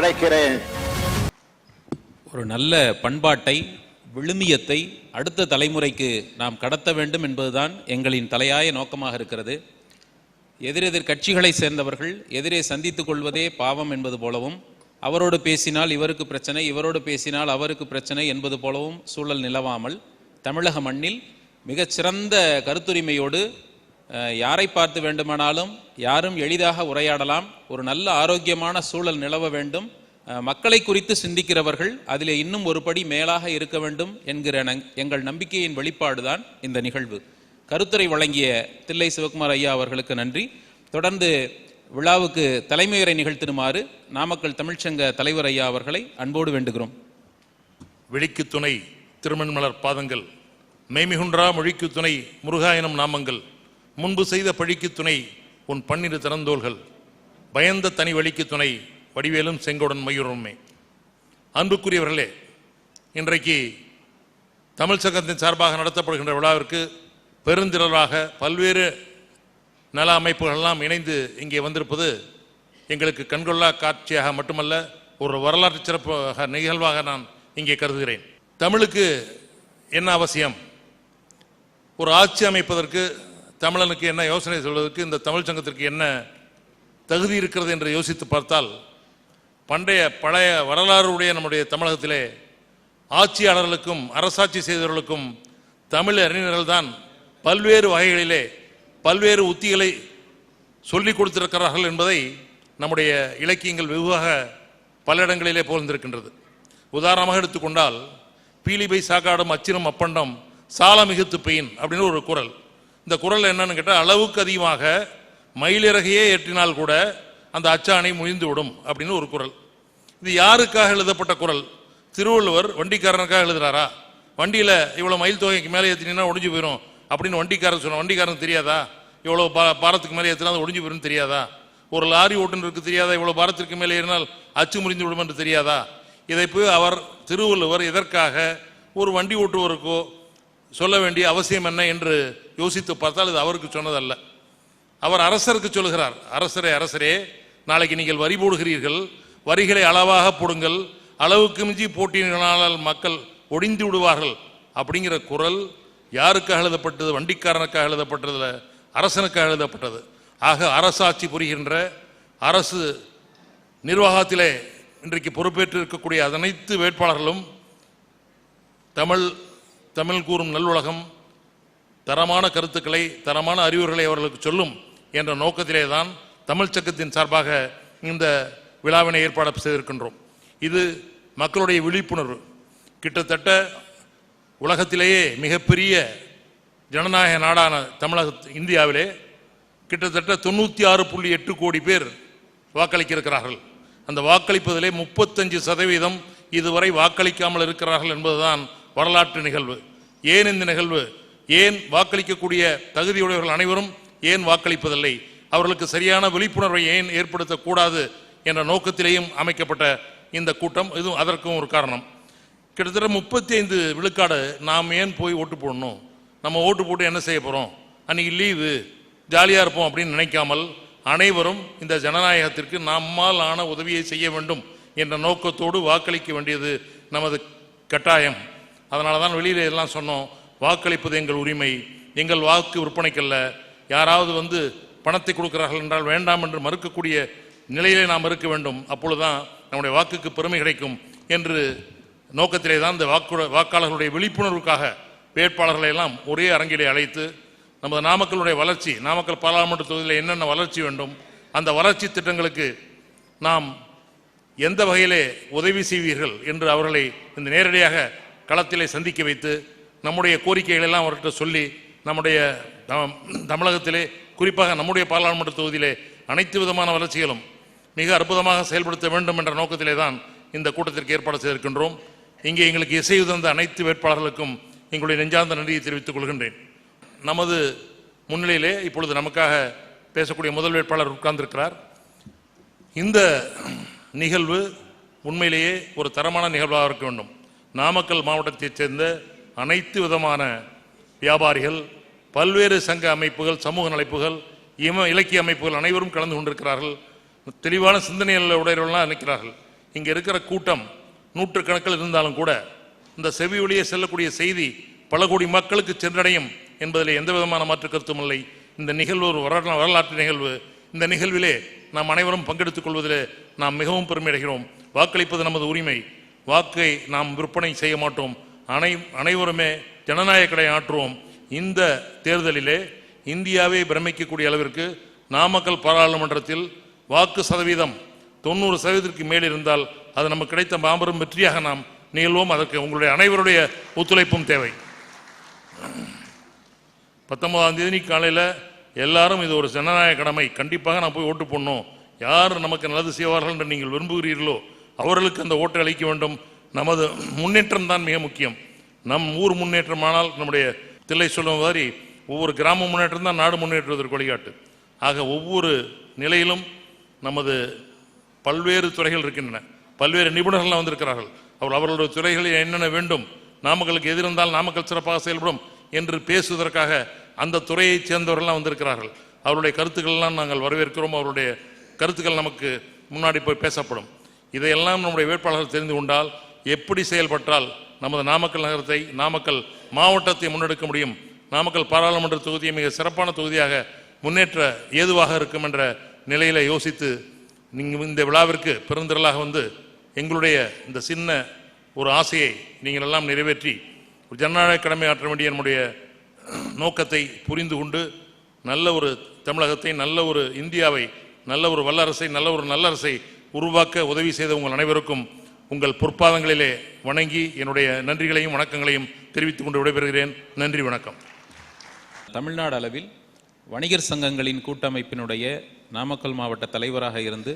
அழைக்கிறேன். ஒரு நல்ல பண்பாட்டை விழுமியத்தை அடுத்த தலைமுறைக்கு நாம் கடத்த வேண்டும் என்பதுதான் எங்களின் தலையாய நோக்கமாக இருக்கிறது. எதிரெதிர் கட்சிகளை சேர்ந்தவர்கள் எதிரே சந்தித்துக் கொள்வதே பாவம் என்பது போலவும் அவரோடு பேசினால் இவருக்கு பிரச்சனை இவரோடு பேசினால் அவருக்கு பிரச்சனை என்பது போலவும் சூழல் நிலவாமல் தமிழக மண்ணில் மிகச்சிறந்த கருத்துரிமையோடு யாரை பார்த்து வேண்டுமானாலும் யாரும் எளிதாக உரையாடலாம். ஒரு நல்ல ஆரோக்கியமான சூழல் நிலவ வேண்டும். மக்களை குறித்து சிந்திக்கிறவர்கள் அதிலே இன்னும் ஒரு படி மேலாக இருக்க வேண்டும் என்கிற எங்கள் நம்பிக்கையின் வெளிப்பாடுதான் இந்த நிகழ்வு. கருத்துரை வழங்கிய தில்லை சிவகுமார் ஐயா அவர்களுக்கு நன்றி. தொடர்ந்து விழாவுக்கு தலைமையுரை நிகழ்த்திடுமாறு நாமக்கல் தமிழ்ச்சங்க தலைவர் ஐயா அவர்களை அன்போடு வேண்டுகிறோம். விழிக்கு துணை திருமண்மலர் பாதங்கள் மெய்மிகுன்றா மொழிக்கு துணை முருகாயனம் நாமங்கள் முன்பு செய்த பழிக்கு துணை உன் பன்னிரு திறந்தோள்கள் பயந்த தனி வழிக்கு துணை வடிவேலும் செங்கோடன் மயூரமே அன்புக்குரியவர்களே இன்றைக்கு தமிழ் சங்கத்தின் சார்பாக நடத்தப்படுகின்ற விழாவிற்கு பெருந்திரளாக பல்வேறு நல அமைப்புகளெல்லாம் இணைந்து இங்கே வந்திருப்பது எங்களுக்கு கண்கொள்ளா காட்சியாக மட்டுமல்ல ஒரு வரலாற்று சிறப்பாக நிகழ்வாக நான் இங்கே கருதுகிறேன். தமிழுக்கு என்ன அவசியம்? ஒரு ஆட்சி அமைப்பதற்கு தமிழனுக்கு என்ன யோசனை சொல்வதற்கு இந்த தமிழ் சங்கத்திற்கு என்ன தகுதி இருக்கிறது என்று யோசித்து பார்த்தால் பண்டைய பழைய வரலாறுடைய நம்முடைய தமிழகத்திலே ஆட்சியாளர்களுக்கும் அரசாட்சி செய்தவர்களுக்கும் தமிழ் அறிஞர்கள் தான் பல்வேறு வகைகளிலே பல்வேறு உத்திகளை சொல்லிக் கொடுத்திருக்கிறார்கள் என்பதை நம்முடைய இலக்கியங்கள் வெகுவாக பல இடங்களிலே போர்ந்திருக்கின்றது உதாரணமாக எடுத்துக்கொண்டால் பீலிபை சாக்காடும் அச்சினும் அப்பண்டம் சால மிகுத்து பெயின் அப்படின்னு ஒரு குரல். இந்த குரல் என்னன்னு கேட்டால் அளவுக்கு அதிகமாக மயிலிறகையே ஏற்றினால் கூட அந்த அச்சாணை முடிந்து விடும் அப்படின்னு ஒரு குரல். இது யாருக்காக எழுதப்பட்ட குரல்? திருவள்ளுவர் வண்டிக்காரனுக்காக எழுதுறாரா? வண்டியில் இவ்வளோ மயில் தொகைக்கு மேலே ஏற்றினா ஒடிஞ்சு போயிடும் அப்படின்னு வண்டிக்காரன் சொன்ன வண்டிக்காரன் தெரியாதா? இவ்வளோ பா பாரத்துக்கு மேலே ஏற்றினா அது ஒடிஞ்சு போயிடும் தெரியாதா? ஒரு லாரி ஓட்டுநருக்கு தெரியாதா? இவ்வளோ பாரத்திற்கு மேலே ஏறினால் அச்சு முறிந்து விடும் என்று தெரியாதா? இதை போய் அவர் திருவள்ளுவர் இதற்காக ஒரு வண்டி ஓட்டுவோருக்கோ சொல்ல வேண்டிய அவசியம் என்ன என்று யோசித்து பார்த்தால் இது அவருக்கு சொன்னதல்ல. அவர் அரசருக்கு சொல்லுகிறார் அரசரே அரசரே நாளைக்கு நீங்கள் வரி போடுகிறீர்கள். வரிகளை அளவாக போடுங்கள். அளவுக்கு மிஞ்சி போட்டியினால் மக்கள் ஒடிந்து விடுவார்கள். அப்படிங்கிற குரல் யாருக்காக எழுதப்பட்டது? வண்டிக்காரனுக்காக எழுதப்பட்டதுல அரசனுக்காக எழுதப்பட்டது. ஆக அரசாட்சி புரிகின்ற அரசு நிர்வாகத்திலே இன்றைக்கு பொறுப்பேற்று இருக்கக்கூடிய அனைத்து வேட்பாளர்களும் தமிழ் தமிழ் கூறும் நல்லுலகம் தரமான கருத்துக்களை தரமான அறிவுரைகளை அவர்களுக்கு சொல்லும் என்ற நோக்கத்திலே தான் தமிழ் சக்கத்தின் சார்பாக இந்த விழாவினை ஏற்பாடு செய்திருக்கின்றோம். இது மக்களுடைய விழிப்புணர்வு. கிட்டத்தட்ட உலகத்திலேயே மிகப்பெரிய ஜனநாயக நாடான தமிழக இந்தியாவிலே கிட்டத்தட்ட தொண்ணூற்றி ஆறு புள்ளி எட்டு கோடி பேர் வாக்களிக்க இருக்கிறார்கள் அந்த வாக்களிப்பதிலே முப்பத்தஞ்சு சதவீதம் இதுவரை வாக்களிக்காமல் இருக்கிறார்கள் என்பதுதான் வரலாற்று நிகழ்வு. ஏன் இந்த நிகழ்வு? ஏன் வாக்களிக்கக்கூடிய தகுதியுடையவர்கள் அனைவரும் ஏன் வாக்களிப்பதில்லை? அவர்களுக்கு சரியான விழிப்புணர்வை ஏன் ஏற்படுத்தக்கூடாது என்ற நோக்கத்திலேயும் அமைக்கப்பட்ட இந்த கூட்டம். இதுவும் அதற்கும் ஒரு காரணம். கிட்டத்தட்ட முப்பத்தி ஐந்து விழுக்காடு நாம் ஏன் போய் ஓட்டு போடணும்? நம்ம ஓட்டு போட்டு என்ன செய்ய போகிறோம் அன்னைக்கு லீவு. ஜாலியாக இருப்போம் அப்படின்னு நினைக்காமல் அனைவரும் இந்த ஜனநாயகத்திற்கு நம்மால் ஆன உதவியை செய்ய வேண்டும் என்ற நோக்கத்தோடு வாக்களிக்க வேண்டியது நமது கட்டாயம். அதனால தான் வெளியில் எல்லாம் சொன்னோம். வாக்களிப்பது எங்கள் உரிமை. எங்கள் வாக்கு விற்பனைக்கல்ல. யாராவது வந்து பணத்தை கொடுக்கிறார்கள் என்றால் வேண்டாம் என்று மறுக்கக்கூடிய நிலையிலே நாம் இருக்க வேண்டும். அப்பொழுதுதான் நம்முடைய வாக்குக்கு பெருமை கிடைக்கும் என்று நோக்கத்திலே தான் இந்த வாக்கு வாக்காளர்களுடைய விழிப்புணர்வுக்காக வேட்பாளர்களை எல்லாம் ஒரே அரங்கிலே அழைத்து நமது நாமக்கலுடைய வளர்ச்சி நாமக்கல் பாராளுமன்ற தொகுதியில் என்னென்ன வளர்ச்சி வேண்டும் அந்த வளர்ச்சி திட்டங்களுக்கு நாம் எந்த வகையிலே உதவி செய்வீர்கள் என்று அவர்களை இந்த நேரடியாக களத்திலே சந்திக்க வைத்து நம்முடைய கோரிக்கைகள் எல்லாம் அவர்கிட்ட சொல்லி நம்முடைய தமிழகத்திலே குறிப்பாக நம்முடைய பாராளுமன்ற தொகுதியிலே அனைத்து விதமான வளர்ச்சிகளும் மிக அற்புதமாக செயல்படுத்த வேண்டும் என்ற நோக்கத்திலே தான் இந்த கூட்டத்திற்கு ஏற்பாடு செய்திருக்கின்றோம். இங்கே எங்களுக்கு இசை உதந்த அனைத்து வேட்பாளர்களுக்கும் எங்களுடைய நெஞ்சார்ந்த நன்றியை தெரிவித்துக் கொள்கின்றேன். நமது முன்னிலையிலே இப்பொழுது நமக்காக பேசக்கூடிய முதல் வேட்பாளர் உட்கார்ந்திருக்கிறார். இந்த நிகழ்வு உண்மையிலேயே ஒரு தரமான நிகழ்வாக இருக்க வேண்டும். நாமக்கல் மாவட்டத்தைச் சேர்ந்த அனைத்து விதமான வியாபாரிகள் பல்வேறு சங்க அமைப்புகள் சமூக நலைப்புகள் இம இலக்கிய அமைப்புகள் அனைவரும் கலந்து கொண்டிருக்கிறார்கள். தெளிவான சிந்தனைகள் உடையவர்கள்லாம் நிற்கிறார்கள். இங்கே இருக்கிற கூட்டம் நூற்றுக்கணக்கில் இருந்தாலும் கூட இந்த செவி வழியே செல்லக்கூடிய செய்தி பல கோடி மக்களுக்கு சென்றடையும் என்பதில் எந்த விதமான மாற்று கருத்தும் இல்லை. இந்த நிகழ்வு ஒரு வரலா- வரலாற்று நிகழ்வு. இந்த நிகழ்விலே நாம் அனைவரும் பங்கெடுத்துக் கொள்வதிலே நாம் மிகவும் பெருமையடைகிறோம் வாக்களிப்பது நமது உரிமை. வாக்கை நாம் விற்பனை செய்ய மாட்டோம். அனை அனைவருமே ஜனநாயக கடை ஆற்றுவோம். இந்த தேர்தலிலே இந்தியாவை பிரமிக்கக்கூடிய அளவிற்கு நாமக்கல் பாராளுமன்றத்தில் வாக்கு சதவீதம் தொண்ணூறு சதவீதத்திற்கு மேல் இருந்தால் அது நமக்கு கிடைத்த மாபெரும் வெற்றியாக நாம் நிகழ்வோம். அதற்கு உங்களுடைய அனைவருடைய ஒத்துழைப்பும் தேவை. பத்தொன்பதாம் தேதி காலையில் எல்லாரும் இது ஒரு ஜனநாயக கடமை. கண்டிப்பாக நான் போய் ஓட்டு போடணும். யார் நமக்கு நல்லது செய்வார்கள் என்று நீங்கள் விரும்புகிறீர்களோ அவர்களுக்கு அந்த ஓட்டை அளிக்க வேண்டும். நமது முன்னேற்றம் தான் மிக முக்கியம். நம் ஊர் முன்னேற்றமானால் நம்முடைய தில்லை சொல்லும் மாதிரி ஒவ்வொரு கிராம முன்னேற்றம் தான் நாடு முன்னேற்றுவதற்கு வழிகாட்டு. ஆக ஒவ்வொரு நிலையிலும் நமது பல்வேறு துறைகள் இருக்கின்றன. பல்வேறு நிபுணர்கள்லாம் வந்திருக்கிறார்கள். அவர் அவர்களுடைய துறைகளில் என்னென்ன வேண்டும் நாமக்கலுக்கு எதிர்ந்தால் நாமக்கல் சிறப்பாக செயல்படும் என்று பேசுவதற்காக அந்த துறையைச் சேர்ந்தவர்கள்லாம் வந்திருக்கிறார்கள். அவருடைய கருத்துக்கள்லாம் நாங்கள் வரவேற்கிறோம். அவருடைய கருத்துக்கள் நமக்கு முன்னாடி போய் பேசப்படும். இதையெல்லாம் நம்முடைய வேட்பாளர்கள் தெரிந்து கொண்டால் எப்படி செயல்பட்டால் நமது நாமக்கல் நகரத்தை நாமக்கல் மாவட்டத்தை முன்னெடுக்க முடியும்? நாமக்கல் பாராளுமன்ற தொகுதியை மிக சிறப்பான தொகுதியாக முன்னேற்ற ஏதுவாக இருக்கும் என்ற நிலையில் யோசித்து நீங்கள் இந்த விழாவிற்கு பெருந்திரளாக வந்து எங்களுடைய இந்த சின்ன ஒரு ஆசையை நீங்கள் எல்லாம் நிறைவேற்றி ஒரு ஜனநாயக கடமை ஆற்ற வேண்டிய என்னுடைய நோக்கத்தை புரிந்து கொண்டு நல்ல ஒரு தமிழகத்தை நல்ல ஒரு இந்தியாவை நல்ல ஒரு வல்லரசை நல்ல ஒரு நல்லரசை உருவாக்க உதவி செய்த உங்கள் அனைவருக்கும் உங்கள் பொற்பாதங்களிலே வணங்கி என்னுடைய நன்றிகளையும் வணக்கங்களையும் தெரிவித்துக் கொண்டு விடைபெறுகிறேன். நன்றி வணக்கம். தமிழ்நாடு அளவில் வணிகர் சங்கங்களின் கூட்டமைப்பினுடைய நாமக்கல் மாவட்ட தலைவராக இருந்து